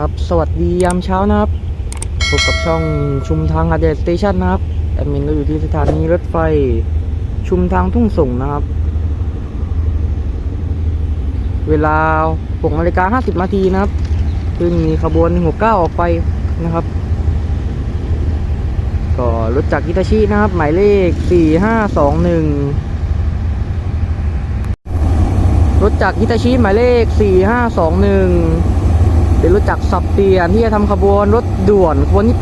ครับ สวัสดียามเช้านะครับ พบกับช่องชุมทางอาเดสเตชันนะครับ แอดมินก็อยู่ที่สถานีรถไฟชุมทางทุ่งส่งนะครับ เวลา6นาฬิกา50นาทีนะครับซึ่งมีขบวน 169 ออกไปนะครับ ก็รถจากกิตาชินะครับ หมายเลข 4521รถจากฮิตาชิหมายเลข 4521 เป็นรถจักสับเปลี่ยนที่จะทำขบวนรถด่วนขบวนที่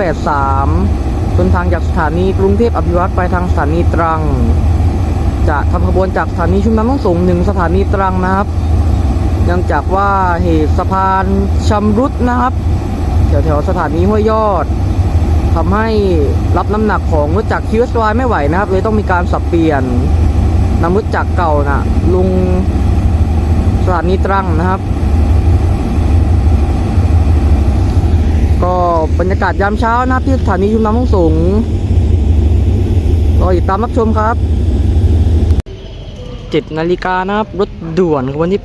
83ต้นทางจากสถานีกรุงเทพอภิวัตไปทางสถานีตรัง จะทำขบวนจากสถานีชุมน้ำต้องสงหนึ่งสถานีตรังนะครับเนื่องจากว่าเหตุสะพานชำรุดนะครับแถวๆสถานีห้วยยอดทำให้รับน้ำหนักของรถจักรคิวสวไม่ไหวนะครับเลยต้องมีการสับเปลี่ยนนำรถจักรเก่านะลุงสถานีตรังนะครับ ก็บรรยากาศยามเช้านะครับที่สถานีชุมน้ำห้องสูงรอติดตามรับชมครับ7นาฬิกานะครับรถด่วนวันที่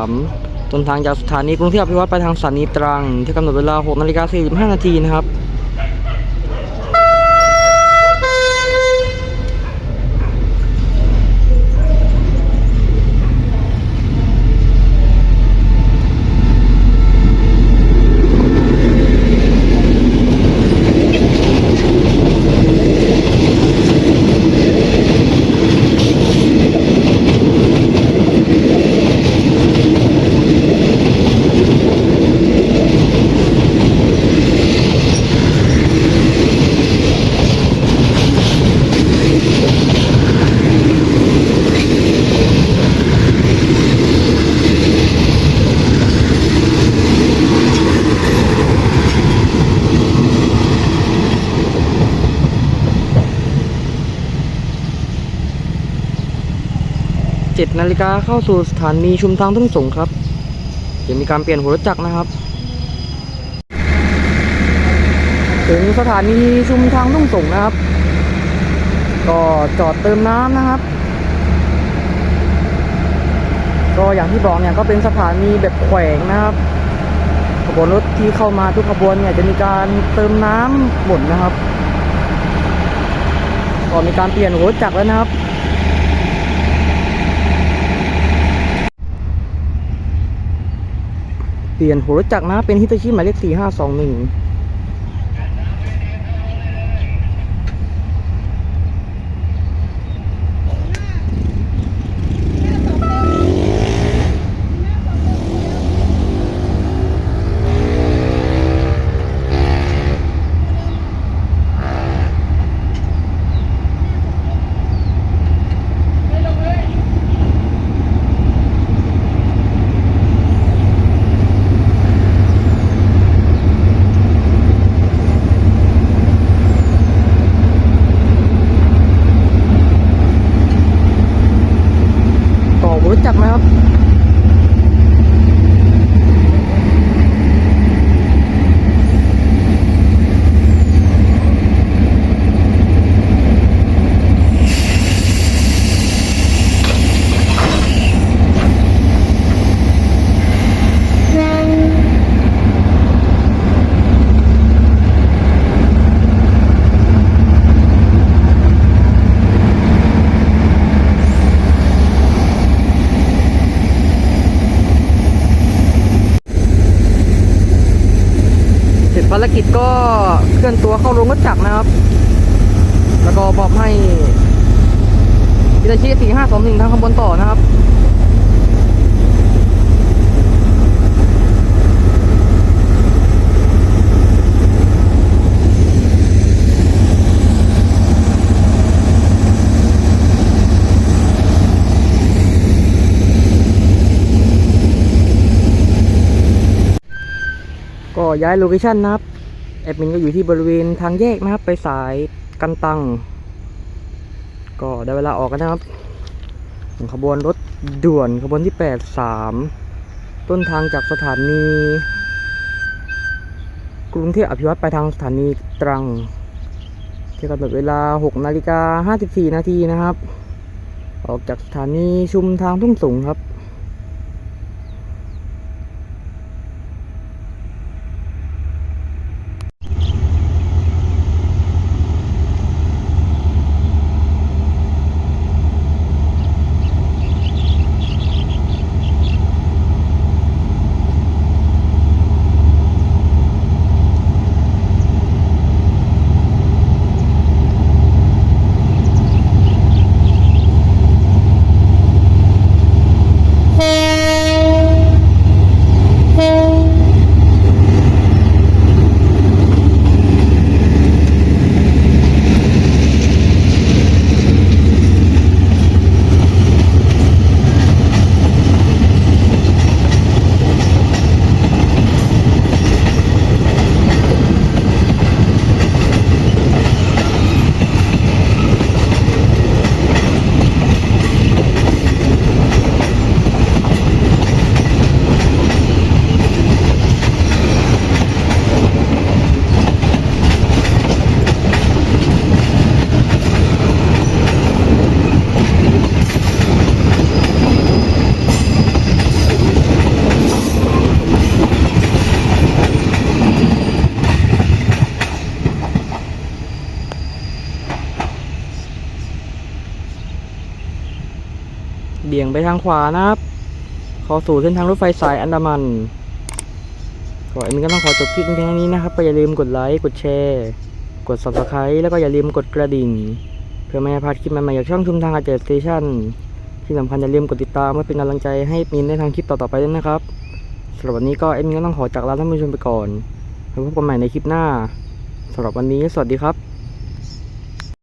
83ต้นทางจากสถานีกรุงเทพอภิวัตไปทางสถานีตรังที่กำหนดเวลา6นาฬิกา45นาทีนะครับ 7นาฬิกาเข้าสู่สถานีชุมทางทุ่งสงครับจะมีการเปลี่ยนหัวรถจักรนะครับ ถึงสถานีชุมทางทุ่งสงนะครับ ก็จอดเติมน้ำนะครับ ก็อย่างที่บอกเนี่ยก็เป็นสถานีแบบแขวงนะครับขบวนรถที่เข้ามาทุกขบวนเนี่ยจะมีการเติมน้ำหมดนะครับ ก็มีการเปลี่ยนหัวรถจักรแล้วนะครับ เปลี่ยนหัวรถจักรนะเป็นฮิตาชิหมายเลขสี่ห้าสองหนึ่งต่อหัว รถจักไหมครับ เสร็จภารกิจก็เค ลื่อนตัวเข้าโรงรถจักรนะครับ แล้วก็มอบให้ฮิตาชิสี่ห้าสองหนึ่งทางขบวนต่อนะครับก็ย้ายโลเคชันนะครับ แอดมินก็อยู่ที่บริเวณทางแยกนะครับ ไปสายกันตัง ก็ได้เวลาออกกันนะครับขบวนรถด่วนขบวนที่ 83 ต้นทางจากสถานี กรุงเทพอภิวัตไปทางสถานีตรังที่กำหนดเวลา 6 นาฬิกา 54 นาทีนะครับ ออกจากสถานีชุมทางทุ่งสูงครับ เบี่ย งไปทางขวานะครับเข้าสู่เส้นทางรถไฟสายอันดามันก็เอ็มก็ต้องขอจบคลิปเพียงเท่านี้นะครับก็อย่าลืมกดไลค์กดแชร์ กด subscribe แล้วก็อย่าลืมกดกระดิ่ง เพื่อไม่ให้พลาดคลิปใหม่ๆจากช่องชุมทางอาเจสเตชันที่สำคัญอย่าลืมกดติดตามเพื่อเป็นกำลังใจให้มินในทางคลิปต่อๆไปด้วยนะครับสำหรับวันนี้ก็เอ็มก็ต้องขอจากลาท่านผู้ชมไปก่อนแล้วพบกันใหม่ในคลิปหน้าสำหรับวันนี้สวัสดีครับ